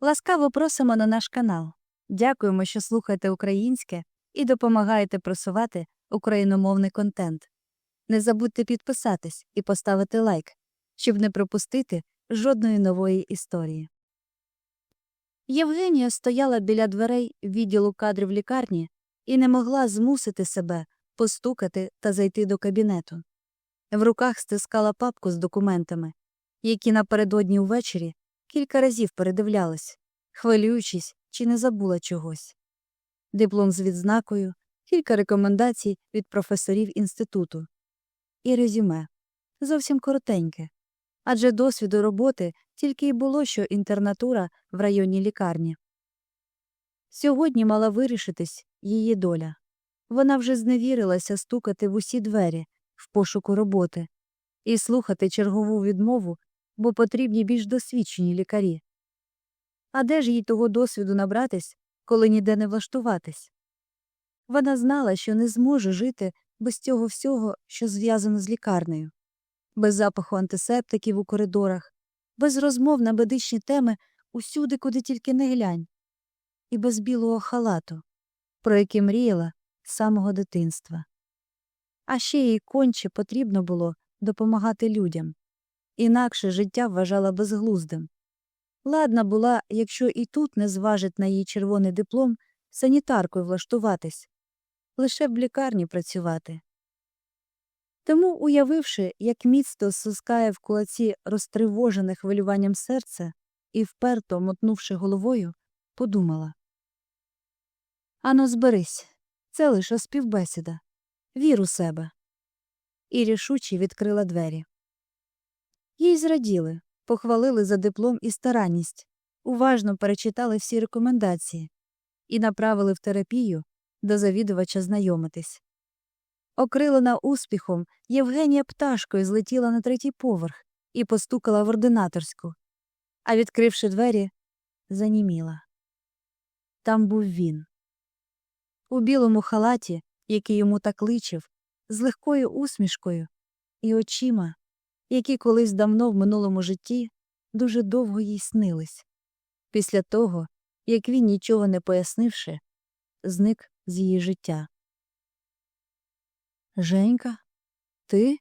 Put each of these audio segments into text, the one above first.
Ласкаво просимо на наш канал. Дякуємо, що слухаєте українське і допомагаєте просувати україномовний контент. Не забудьте підписатись і поставити лайк, щоб не пропустити жодної нової історії. Євгенія стояла біля дверей відділу кадрів лікарні і не могла змусити себе постукати та зайти до кабінету. В руках стискала папку з документами, які напередодні увечері кілька разів передивлялась, хвилюючись, чи не забула чогось. Диплом з відзнакою, кілька рекомендацій від професорів інституту. І резюме. Зовсім коротеньке. Адже досвіду роботи тільки й було, що інтернатура в районній лікарні. Сьогодні мала вирішитись її доля. Вона вже зневірилася стукати в усі двері в пошуку роботи і слухати чергову відмову, бо потрібні більш досвідчені лікарі. А де ж їй того досвіду набратись, коли ніде не влаштуватись? Вона знала, що не зможе жити без цього всього, що зв'язано з лікарнею, без запаху антисептиків у коридорах, без розмов на медичні теми усюди, куди тільки не глянь, і без білого халату, про який мріяла з самого дитинства. А ще їй конче потрібно було допомагати людям, інакше життя вважала безглуздим. Ладна була, якщо і тут не зважить на її червоний диплом санітаркою влаштуватись, лише б лікарні працювати. Тому, уявивши, як міцно сускає в кулаці розтривожене хвилюванням серце і вперто мотнувши головою, подумала Ано, зберись, це лише співбесіда. Вір у себе. І рішуче відкрила двері. Їй зраділи, похвалили за диплом і старанність, уважно перечитали всі рекомендації і направили в терапію до завідувача знайомитись. Окрилена успіхом, Євгенія пташкою злетіла на третій поверх і постукала в ординаторську, а, відкривши двері, заніміла. Там був він. У білому халаті, який йому так личив, з легкою усмішкою і очима, які колись давно в минулому житті дуже довго їй снились, після того, як він, нічого не пояснивши, зник з її життя. Женька, ти?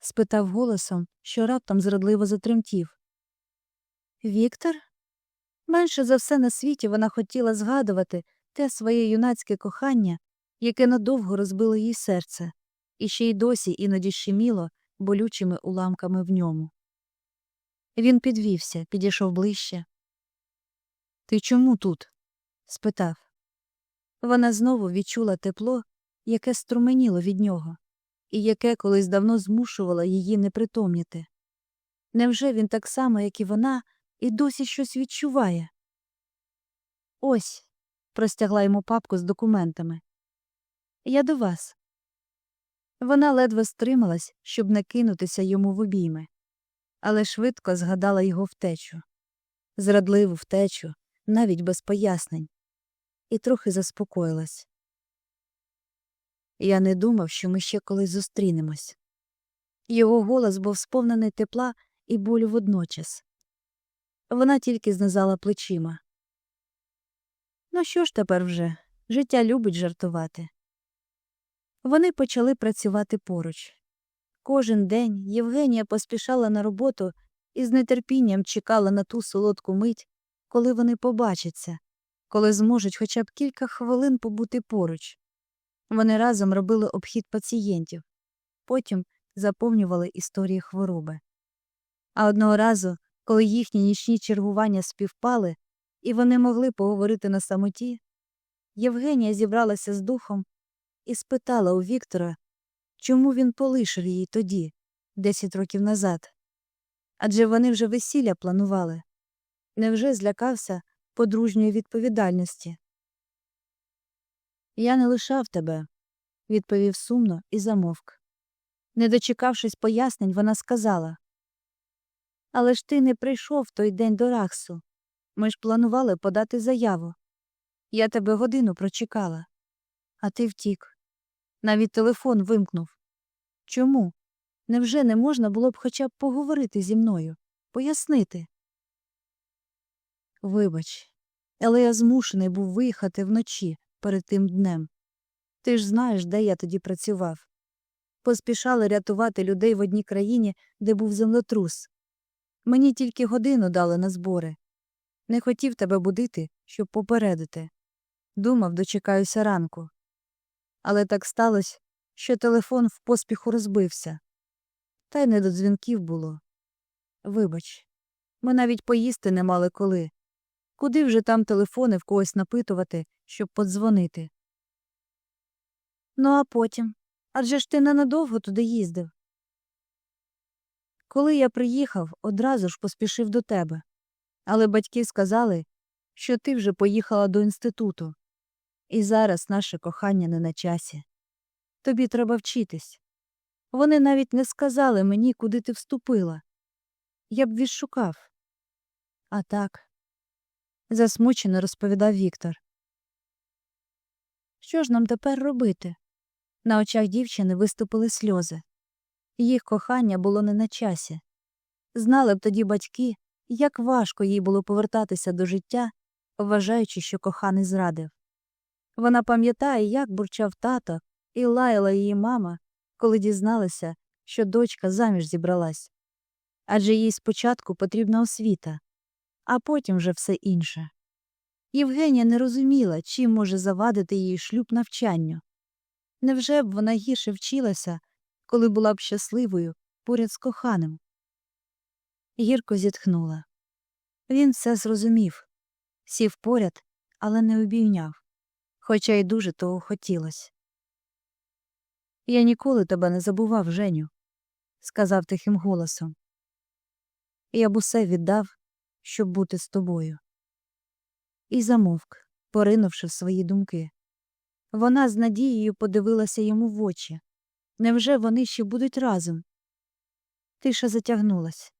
спитав голосом, що раптом зрадливо затремтів. Віктор? Менше за все на світі вона хотіла згадувати те своє юнацьке кохання, яке надовго розбило їй серце, і ще й досі іноді щеміло болючими уламками в ньому. Він підвівся, підійшов ближче. Ти чому тут? спитав. Вона знову відчула тепло, яке струменіло від нього, і яке колись давно змушувало її непритомніти. Невже він так само, як і вона, і досі щось відчуває? Ось, простягла йому папку з документами. Я до вас. Вона ледве стрималась, щоб не кинутися йому в обійми, але швидко згадала його втечу, зрадливу втечу, навіть без пояснень, і трохи заспокоїлась. Я не думав, що ми ще колись зустрінемось. Його голос був сповнений тепла і болю водночас. Вона тільки знизала плечима. Ну що ж тепер вже? Життя любить жартувати. Вони почали працювати поруч. Кожен день Євгенія поспішала на роботу і з нетерпінням чекала на ту солодку мить, коли вони побачаться, коли зможуть хоча б кілька хвилин побути поруч. Вони разом робили обхід пацієнтів, потім заповнювали історії хвороби. А одного разу, коли їхні нічні чергування співпали, і вони могли поговорити на самоті, Євгенія зібралася з духом і спитала у Віктора, чому він полишив її тоді, десять років назад. Адже вони вже весілля планували. Невже злякався подружньої відповідальності? Я не лишав тебе, відповів сумно і замовк. Не дочекавшись пояснень, вона сказала Але ж ти не прийшов той день до Рахсу. Ми ж планували подати заяву. Я тебе годину прочекала, а ти втік. Навіть телефон вимкнув. Чому? Невже не можна було б хоча б поговорити зі мною, пояснити? Вибач, але я змушений був виїхати вночі перед тим днем. Ти ж знаєш, де я тоді працював. Поспішали рятувати людей в одній країні, де був землетрус. Мені тільки годину дали на збори. Не хотів тебе будити, щоб попередити. Думав, дочекаюся ранку. Але так сталося, що телефон в поспіху розбився. Та й не до дзвінків було. Вибач, ми навіть поїсти не мали коли. Куди вже там телефони в когось напитувати, щоб подзвонити? Ну, а потім. Адже ж ти ненадовго туди їздив. Коли я приїхав, одразу ж поспішив до тебе. Але батьки сказали, що ти вже поїхала до інституту. І зараз наше кохання не на часі. Тобі треба вчитись. Вони навіть не сказали мені, куди ти вступила. Я б відшукав. А так, засмучено розповідав Віктор. Що ж нам тепер робити? На очах дівчини виступили сльози. Їх кохання було не на часі. Знали б тоді батьки, як важко їй було повертатися до життя, вважаючи, що коханий зрадив. Вона пам'ятає, як бурчав тато і лаяла її мама, коли дізналася, що дочка заміж зібралась. Адже їй спочатку потрібна освіта, а потім вже все інше. Євгенія не розуміла, чим може завадити її шлюб навчанню. Невже б вона гірше вчилася, коли була б щасливою поряд з коханим? Гірко зітхнула. Він все зрозумів, сів поряд, але не обійняв, хоча й дуже того хотілось. Я ніколи тебе не забував, Женю, сказав тихим голосом. Я б усе віддав, щоб бути з тобою. І замовк, поринувши в свої думки. Вона з надією подивилася йому в очі. Невже вони ще будуть разом? Тиша затягнулась.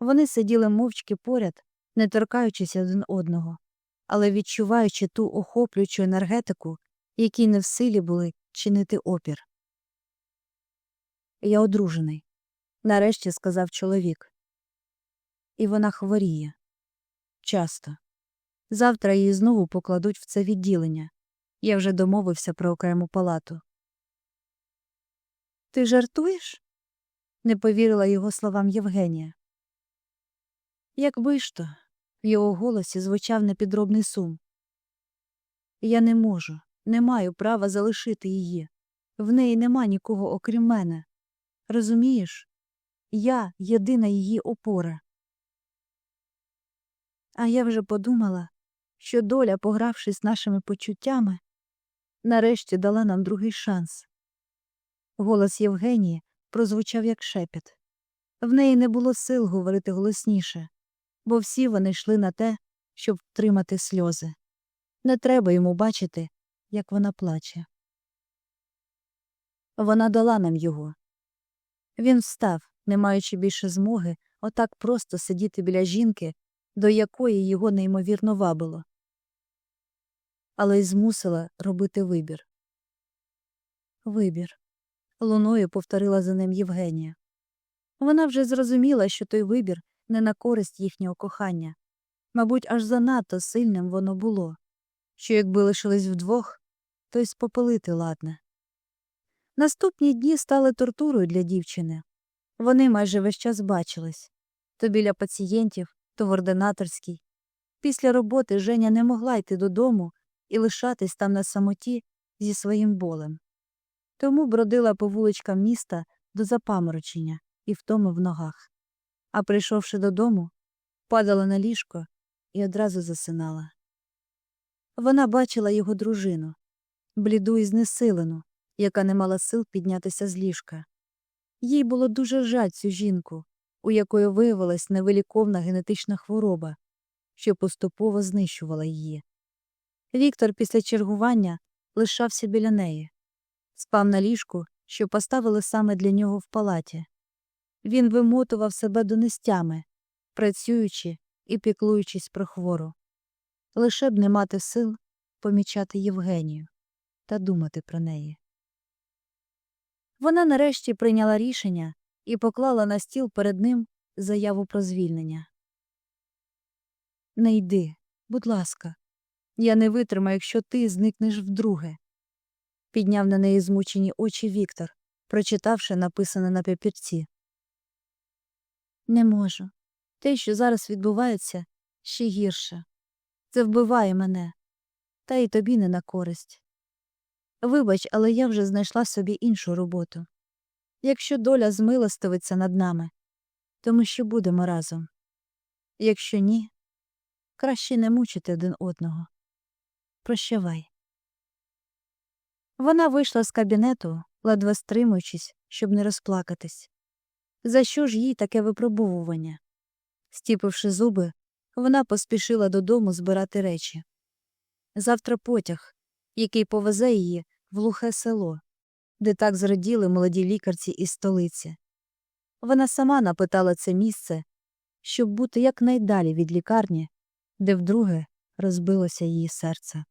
Вони сиділи мовчки поряд, не торкаючись один одного, але відчуваючи ту охоплюючу енергетику, якій не в силі були чинити опір. Я одружений, нарешті сказав чоловік. І вона хворіє. Часто. Завтра її знову покладуть в це відділення. Я вже домовився про окрему палату. Ти жартуєш? не повірила його словам Євгенія. Якби ж то, в його голосі звучав непідробний сум. Я не можу, не маю права залишити її. В неї нема нікого окрім мене. Розумієш? Я єдина її опора. А я вже подумала, що доля, погравшись нашими почуттями, нарешті дала нам другий шанс. Голос Євгенії прозвучав як шепіт. В неї не було сил говорити голосніше, бо всі вони йшли на те, щоб втримати сльози. Не треба йому бачити, як вона плаче. Вона дала нам його. Він встав, не маючи більше змоги, отак просто сидіти біля жінки, до якої його неймовірно вабило. Але й змусила робити вибір. Вибір. Луною повторила за ним Євгенія. Вона вже зрозуміла, що той вибір не на користь їхнього кохання. Мабуть, аж занадто сильним воно було, що якби лишились вдвох, то й спопелити ладне. Наступні дні стали тортурою для дівчини. Вони майже весь час бачились то біля пацієнтів, то в ординаторській. Після роботи Женя не могла йти додому і лишатись там на самоті зі своїм болем. Тому бродила по вуличкам міста до запаморочення і втоми в ногах. А прийшовши додому, падала на ліжко і одразу засинала. Вона бачила його дружину, бліду і знесилену, яка не мала сил піднятися з ліжка. Їй було дуже жаль цю жінку, у якої виявилась невиліковна генетична хвороба, що поступово знищувала її. Віктор після чергування лишався біля неї, спав на ліжку, що поставили саме для нього в палаті. Він вимотував себе донестями, працюючи і піклуючись про хвору. Лише б не мати сил помічати Євгенію та думати про неї. Вона нарешті прийняла рішення і поклала на стіл перед ним заяву про звільнення. Не йди, будь ласка. Я не витримаю, якщо ти зникнеш вдруге. Підняв на неї змучені очі Віктор, прочитавши написане на папірці. Не можу. Те, що зараз відбувається, ще гірше. Це вбиває мене, та й тобі не на користь. Вибач, але я вже знайшла собі іншу роботу. Якщо доля змилостивиться над нами, то ми ще будемо разом. Якщо ні, краще не мучити один одного. Прощавай. Вона вийшла з кабінету, ледве стримуючись, щоб не розплакатись. За що ж їй таке випробовування? Стіпивши зуби, вона поспішила додому збирати речі. Завтра потяг, який повезе її в глухе село, де так зраділи молоді лікарці із столиці. Вона сама напитала це місце, щоб бути якнайдалі від лікарні, де вдруге розбилося її серце.